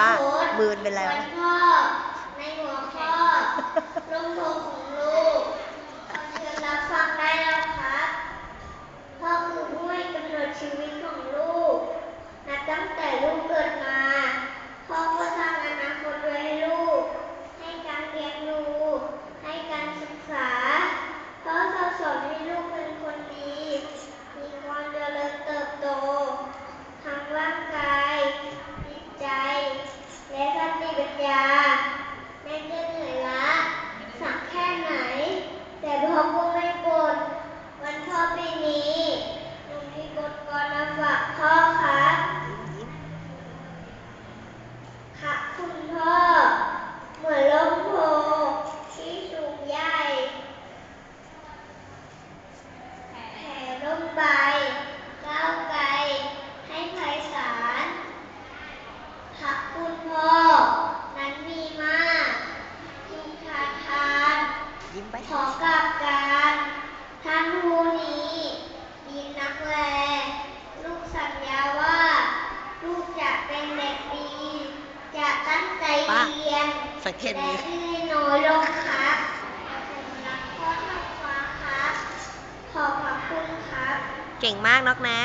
ว่ามืนเป็แล้ว ในหัวข้อลงทุ Yeah. ยิ้มไปขอกับการท่านผู้นี้มีนักแลลูกสัญญาว่า ลูกจะเป็นเด็กดี จะตั้งใจเรียนสังเกตและดื้อน้อยลงครับนักพ่อทัาครับ ขอบคุณครับ เก่งมากนอกแน็